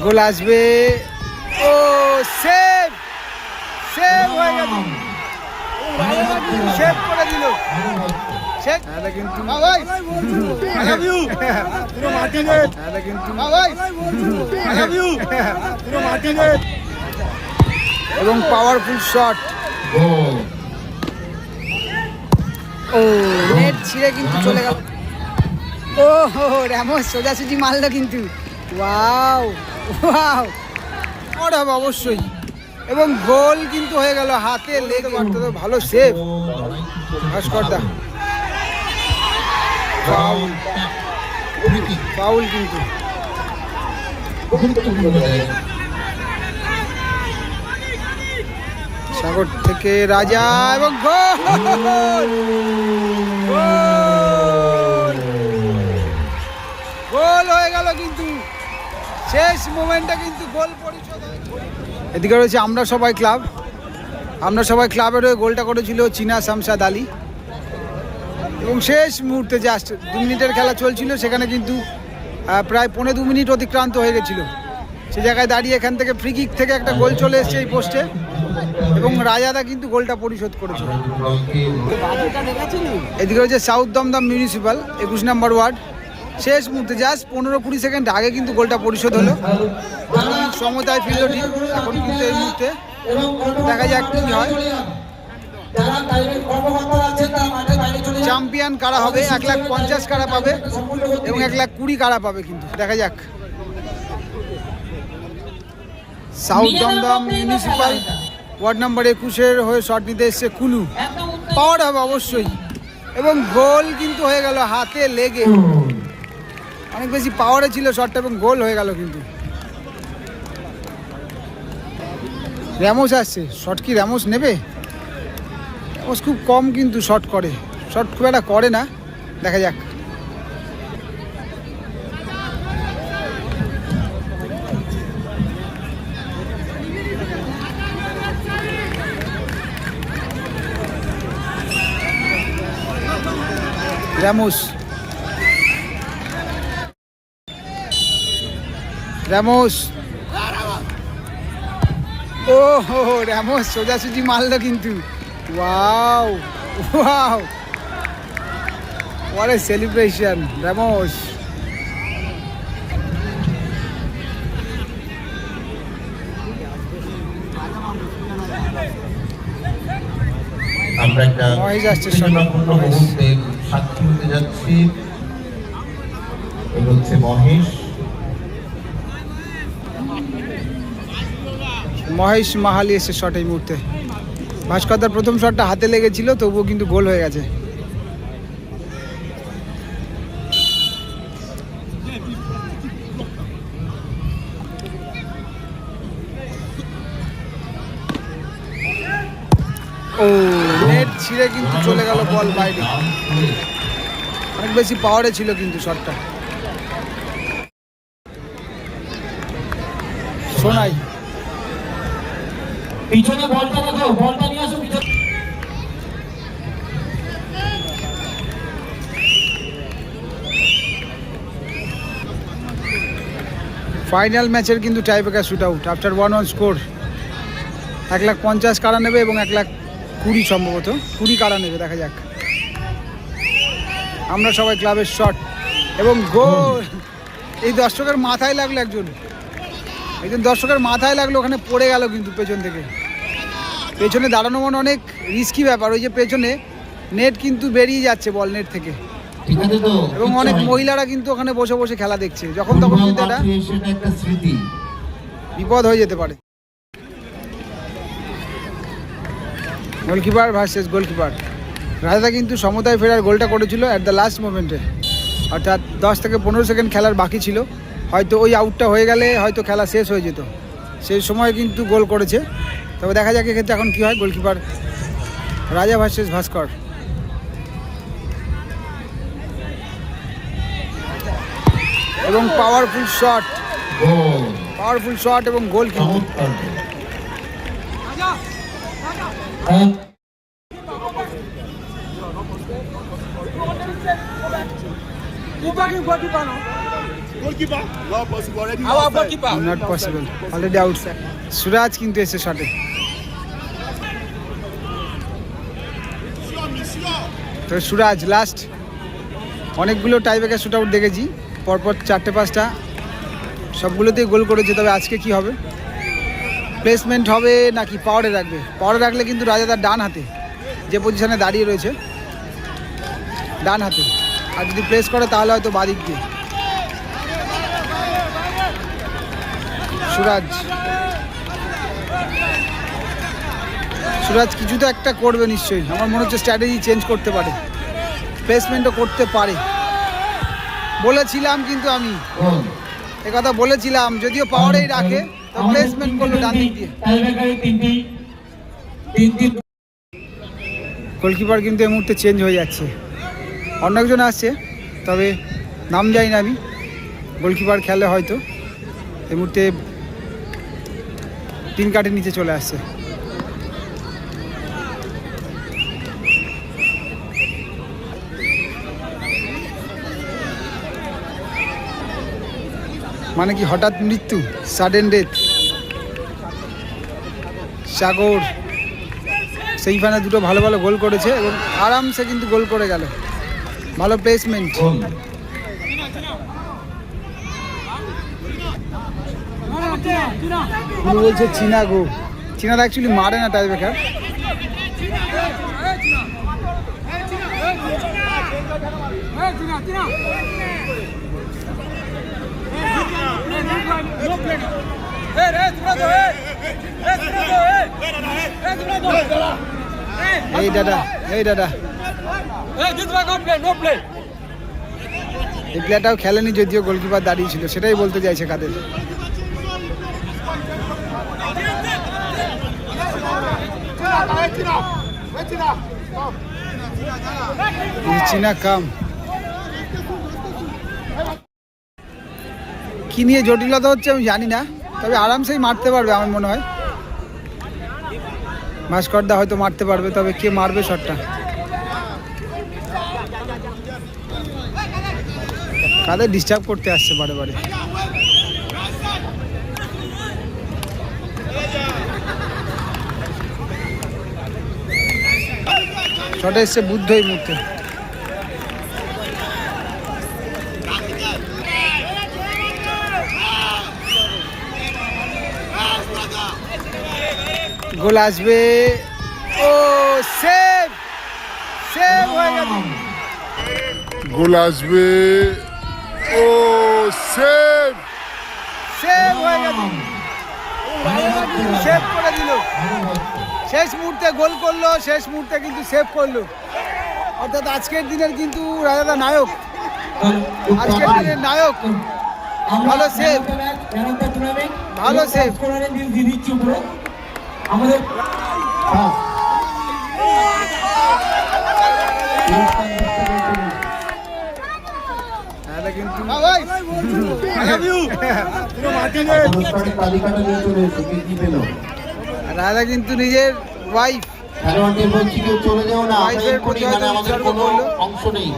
গোল আসবে। ও save save হয়ে গেল। সেভ করে দিল। এবং পাওয়ারফুল শট ও নেট ছিঁড়ে কিন্তু চলে গেল। ও হো র্যামোস সোজাসুজি মারলো কিন্তু। ওয়াও ওর হবে অবশ্যই। এবং গোল কিন্তু হয়ে গেল হাতে লেগে মারতে তো ভালো সেভ ভাস্করদা। ফাউল ফাউল কিন্তু। সাগর থেকে রাজা এবং গোল! শেষ মোমেন্টে কিন্তু গোল পরিশোধ এদিকে রয়েছে আমরা সবাই ক্লাব। আমরা সবাই ক্লাবের হয়ে গোলটা করেছিল চীনা শামসাদ আলী। এবং শেষ মুহূর্তে জাস্ট দু মিনিটের খেলা চলছিল সেখানে কিন্তু প্রায় পনেরো দু মিনিট অতিক্রান্ত হয়ে গেছিল। সে জায়গায় দাঁড়িয়ে এখান থেকে ফ্রি কিক থেকে একটা গোল চলে এসেছে এই পোস্টে এবং রাজাদা কিন্তু গোলটা পরিশোধ করেছিল। এদিকে রয়েছে সাউথ দমদম মিউনিসিপাল একুশ নম্বর ওয়ার্ড। শেষ মুহূর্তে জাস্ট পনেরো কুড়ি সেকেন্ড আগে কিন্তু গোলটা পরিশোধ হলো। সমতায় ফিরল টিম, এখন কিন্তু এই মুহূর্তে দেখা যাক কি হয়। চ্যাম্পিয়ন কারা হবে? এক লাখ পঞ্চাশ কারা পাবে? এবং এক লাখ কুড়ি কারা পাবে কিন্তু? দেখা যাক। South Dum Dum municipal ward number একুশের হয়ে শট নিতে এসছে কুলু। পাওয়ার হবে অবশ্যই। এবং গোল কিন্তু হয়ে গেল হাতে লেগে। অনেক বেশি পাওয়ারে ছিল শটটা এবং গোল হয়ে গেল কিন্তু। র্যামোস আসছে। শট কি র্যামোস নেবে? র্যামোস খুব কম কিন্তু শট করে। শট খুব একটা করে না। দেখা যাক। র্যামোস র্যামোস ও হো র্যামোস সোজাসুজি মারলো কিন্তু। Wow wow What a celebration, Ramos. আমরা একটা সাক্ষী হতে যাচ্ছি। হচ্ছে মহেশ। মহেশ মাহালি এসে শট এই মুহূর্তে। ভাস্করদার প্রথম শটটা হাতে লেগেছিল, তবুও কিন্তু গোল হয়ে গেছে। ও নেট ছিঁড়ে কিন্তু চলে গেল বল বাইরে। অনেক বেশি পাওয়ারে ছিল কিন্তু শটটা শোনাই পিছনে বলটা দেখো, বলটা নিয়ে আসো পিছনে। ফাইনাল ম্যাচের কিন্তু tiebreaker shoot out after one one score এক লাখ পঞ্চাশ কারা নেবে এবং এক লাখ কুড়ি সম্ভবত। কুড়ি কারা নেবে, দেখা যাক। আমরা সবাই ক্লাবের শট এবং গোল এই দর্শকের মাথায় লাগল একজন। একজন দর্শকের মাথায় লাগল, ওখানে পড়ে গেল কিন্তু পেছন থেকে। পেছনে দাঁড়ানো মানে অনেক রিস্কি ব্যাপার। ওই যে পেছনে নেট কিন্তু বেরিয়ে যাচ্ছে বল নেট থেকে। এবং অনেক মহিলারা কিন্তু ওখানে বসে বসে খেলা দেখছে। যখন তখন কিন্তু এটা বিপদ হয়ে যেতে পারে। গোলকিপার ভার্সেস গোলকিপার রাজাদা কিন্তু সমতায় ফেরার গোলটা করেছিল অ্যাট দ্য লাস্ট মোমেন্টে অর্থাৎ দশ থেকে পনেরো সেকেন্ড খেলার বাকি ছিল। হয়তো ওই আউটটা হয়ে গেলে হয়তো খেলা শেষ হয়ে যেত। সেই সময় কিন্তু গোল করেছে। তবে দেখা যাক এক্ষেত্রে এখন কী হয়। গোলকিপার রাজা ভার্সেস ভাস্কর। এবং পাওয়ারফুল শট পাওয়ারফুল শট এবং গোল কিন্তু. Not possible already outside Suraj কিন্তু এসে শটে তো সুরাজ লাস্ট অনেকগুলো টাইব্রেকার শুট আউট দেখেছি। পরপর চারটে পাঁচটা। সবগুলোতেই গোল করেছে। তবে আজকে কি হবে? প্লেসমেন্ট হবে নাকি পাওয়ারে রাখবে? পাওয়ারে রাখলে কিন্তু রাজা তার ডান হাতে যে পজিশনে দাঁড়িয়ে রয়েছে ডান হাতে। আর যদি প্লেস করে তাহলে হয়তো বাদিক দিয়ে। সুরাজ। সুরাজ কিছু তো একটা করবে নিশ্চয়ই। আমার মনে হচ্ছে স্ট্র্যাটেজি চেঞ্জ করতে পারে। প্লেসমেন্টও করতে পারে। বলেছিলাম কিন্তু আমি। কথা বলেছিলাম যদিও পাওয়ারেই রাখে তো প্লেসমেন্ট করল ডান দিক দিয়ে। গোলকিপার কিন্তু এই মুহূর্তে চেঞ্জ হয়ে যাচ্ছে। অন্য একজন আসছে তবে নাম জানি না আমি। গোলকিপার খেলে হয়তো। এই মুহূর্তে তিন কাঠের নিচে চলে আসছে। মানে কি হঠাৎ মৃত্যু? Sudden death Sagar. সেইখানে দুটো ভালো ভালো গোল করেছে এবং আরামসে কিন্তু গোল করে গেল। ভালো প্লেসমেন্ট গোল উনি বলছে চীনা গো? চীনারা অ্যাকচুয়ালি মারে না টাই বেকার এই দাদা এই দাদা. এই প্লেয়ারটাও খেলেনি যদিও গোলকিপার দাঁড়িয়েছিল সেটাই বলতে চাইছে কাদের? কি নিয়ে জটিলতা হচ্ছে আমি জানি না, তবে আরামসেই মারতে পারবে আমার মনে হয়। ভাস্করদা হয়তো মারতে পারবে, তবে কে মারবে শটটা? কাদের ডিস্টার্ব করতে আসছে বারে বারে? শটে এসছে বুদ্ধ এই মুহূর্তে গোল আসবে। ও সেভ! সেভ হয়ে গেল। গোল আসবে। ও সেভ! সেভ হয়ে গেল। সেভ করে দিল। শেষ মুহূর্তে গোল করল শেষ মুহূর্তে কিন্তু সেভ করল। অর্থাৎ আজকের দিনের কিন্তু রাজাদা নায়ক। আজকের দিনের নায়ক। ভালো save। ভালো দিচ্ছি উপরে আমাদের কিন্তু রাজা কিন্তু নিজের ওয়াইফ খেলোয়াড়দের বলছি কেউ চলে যাও না। প্রতি আমাদের কোনো। অংশ নেই।